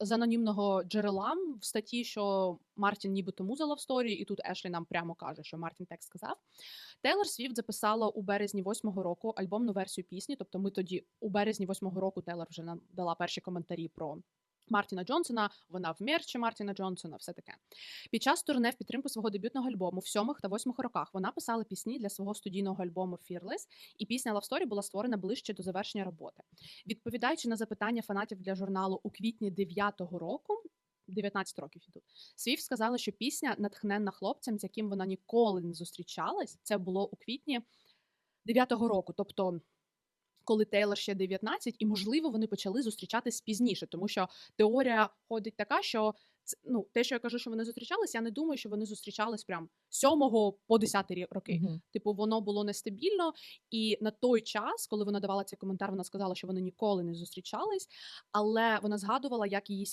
з анонімного джерела в статті, що Мартін нібито музала в сторі, і тут Ешлі нам прямо каже, що Мартін так сказав. Тейлор Свіфт записала у березні восьмого року альбомну версію пісні. Тобто, ми тоді у березні восьмого року Тейлор вже нам дала перші коментарі про. Мартіна Джонсона, вона в мерчі Мартіна Джонсона, все таке. Під час турне в підтримку свого дебютного альбому в сьомих та восьмих роках вона писала пісні для свого студійного альбому Fearless, і пісня Love Story була створена ближче до завершення роботи. Відповідаючи на запитання фанатів для журналу у квітні 9-го року. 19 років і тут. Свіфт сказала, що пісня натхненна хлопцем, з яким вона ніколи не зустрічалась. Це було у квітні 9-го року. Тобто, коли Тейлор ще 19, і можливо вони почали зустрічатись пізніше, тому що теорія ходить така, що це- ну, те, що я кажу, що вони зустрічались, я не думаю, що вони зустрічались прям з 7 по 10 роки. роки. Мгм. Типу, воно було нестабільно, і на той час, коли вона давала цей коментар, вона сказала, що вони ніколи не зустрічались, але вона згадувала, як її